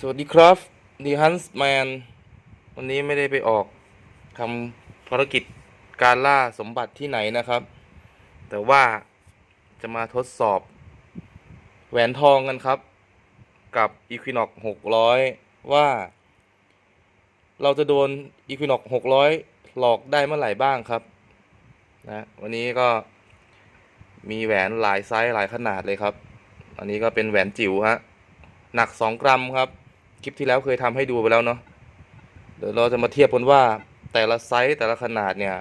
สวัสดีครับดีฮันส์แมนวันนี้ไม่ได้ไปออกทำภารกิจการล่าสมบัติที่ไหนนะครับ แต่ว่าจะมาทดสอบแหวนทองกันครับ กับ Equinox 600 ว่า เราจะโดน Equinox 600 หลอกได้เมื่อไหร่บ้างครับนะวันนี้ก็มีแหวนหลายไซส์หลายขนาดเลยครับ อันนี้ก็เป็นแหวนจิ๋วฮะหนัก 2 กรัมครับ ลิปที่แล้วเคยทำให้ดูไปแล้วเนาะเดี๋ยวเราจะมาเทียบกันว่าแต่ละไซส์แต่ละขนาดเนี่ย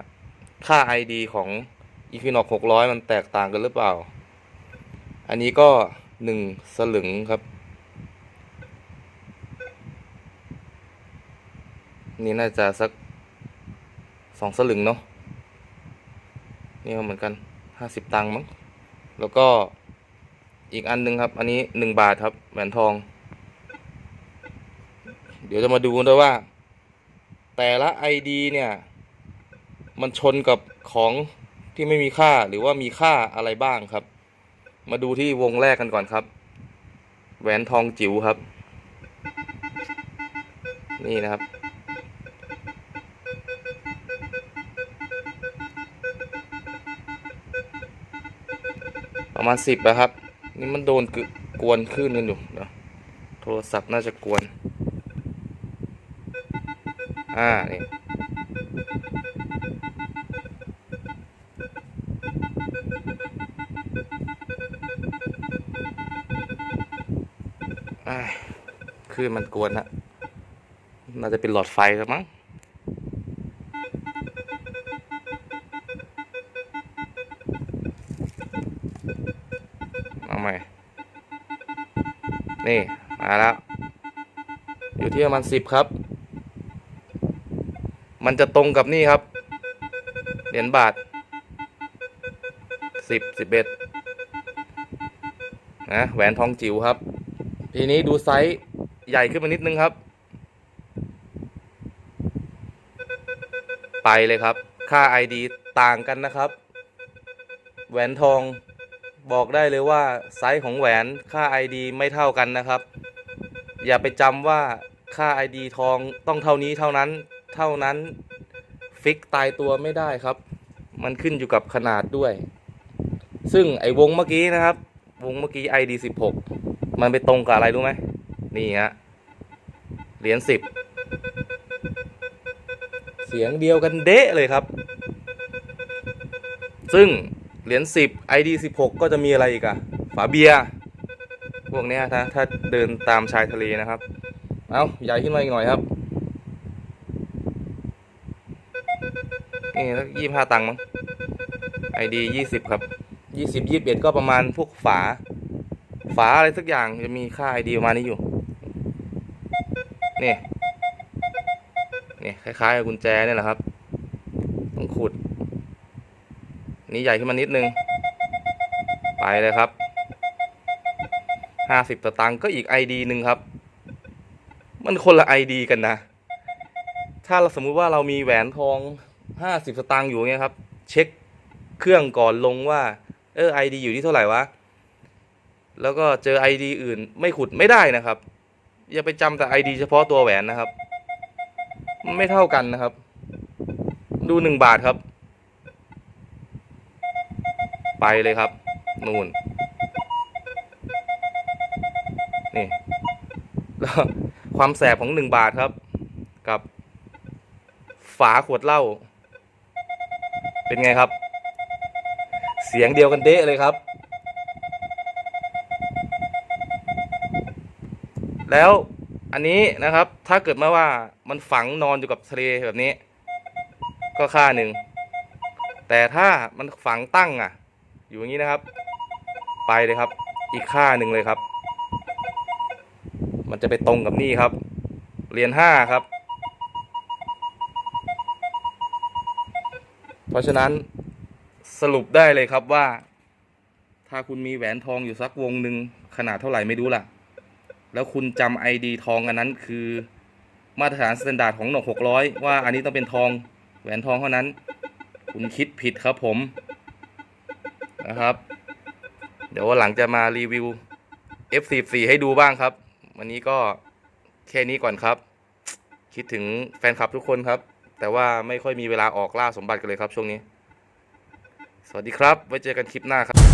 ค่า ID ของ Equinox 600 มันแตกต่างกันหรือเปล่า อันนี้ก็ 1 สลึงครับ นี่น่าจะสัก 2 สลึงเนาะนี่เหมือนกัน 50 ตังค์มั้ง แล้วก็อีกอันหนึ่งครับ อันนี้หนึ่งบาทครับแหวนทอง เดี๋ยวจะมาดูกันด้วยว่า แต่ละ ID เนี่ย มันชนกับของที่ไม่มีค่าหรือว่ามีค่าอะไรบ้างครับ มาดูที่วงแรกกันก่อนครับ แหวนทองจิ๋วครับ นี่นะครับ ประมาณสิบนะครับ นี่มันโดนกึกวนขึ้นกันอยู่เดี๋ยวโทรศัพท์น่าจะกวน อ่านี่อ่าคลื่นมันกวนฮะน่าจะเป็นหลอดไฟครับมั้งเอาใหม่ นี่ มาแล้ว อยู่ที่ประมาณสิบครับ มันจะตรงกับนี่ครับ เหรียญบาทสิบสิบเอ็ดนะแหวนทองจิ๋วครับ ทีนี้ดูไซส์ใหญ่ขึ้นมานิดนึงครับ ไปเลยครับ ค่า ID ต่างกันนะครับ แหวนทองบอกได้เลยว่าไซส์ของแหวนค่า ID ไม่เท่ากันนะครับ อย่าไปจำว่าค่า ID ทองต้องเท่านี้เท่านั้น เท่านั้น ฟิกตายตัวไม่ได้ครับ มันขึ้นอยู่กับขนาดด้วย ซึ่งไอ้วงเมื่อกี้นะครับ วงเมื่อกี้ ID 16 มันไปตรงกับอะไรรู้ไหมนี่ฮะเหรียญ10 เสียงเดียวกันเดะเลยครับ ซึ่งเหรียญ10 ID 16 ก็จะมีอะไรอีกอะฝาเบียร์พวกเนี้ยถ้าถ้าเดินตามชายทะเลนะครับ เอาใหญ่ขึ้นมาอีกหน่อยครับ นี่แล้วยี่ห้าตังค์มั้ง ID ยี่สิบครับยี่สิบยี่สิบเอ็ดก็ประมาณพวกฝา ฝาอะไรสักอย่างจะมีค่า ID ประมาณนี้อยู่นี่นี่คล้ายๆกับกุญแจเนี่ยแหละครับ ต้องขุด นี่ใหญ่ขึ้นมานิดนึง ไปเลยครับห้าสิบตตังค์ก็อีก ID หนึ่งครับ มันคนละ ID กันนะ ถ้าเราสมมุติว่าเรามีแหวนทอง ห้าสิบสตางค์อยู่เงี้ยครับ เช็คเครื่องก่อนลงว่า เออ ID อยู่ที่เท่าไหร่วะ แล้วก็เจอ ID อื่นไม่ขุดไม่ได้นะครับ อย่าไปจำแต่ ID เฉพาะตัวแหวนนะครับ ไม่เท่ากันนะครับ ดูหนึ่งบาทครับ ไปเลยครับ นู่น นี่แล้วความแสบของหนึ่งบาทครับ กับฝาขวดเหล้า เป็นไงครับ เสียงเดียวกันเดะเลยครับ แล้วอันนี้นะครับ ถ้าเกิดมาว่ามันฝังนอนอยู่กับทะเลแบบนี้ ก็ค่าหนึ่ง แต่ถ้ามันฝังตั้งอะ อยู่อย่างนี้นะครับ ไปเลยครับ อีกค่าหนึ่งเลยครับ มันจะไปตรงกับนี่ครับ เรียญห้าครับ ราะฉะนั้นสรุปได้เลยครับว่า ถ้าคุณมีแหวนทองอยู่สักวงหนึ่งขนาดเท่าไหร่ไม่รู้ล่ะ แล้วคุณจำไอดีทองอันนั้นคือมาตรฐานสแตนดาร์ดของหนกหกร้อยว่าอันนี้ต้องเป็นทองแหวนทองเท่านั้น คุณคิดผิดครับผมนะครับ เดี๋ยววันหลังจะมารีวิว F44 ให้ดูบ้างครับ วันนี้ก็แค่นี้ก่อนครับ คิดถึงแฟนคลับทุกคนครับ แต่ว่าไม่ค่อยมีเวลาออกล่าสมบัติกันเลยครับช่วงนี้ สวัสดีครับ ไว้เจอกันคลิปหน้าครับ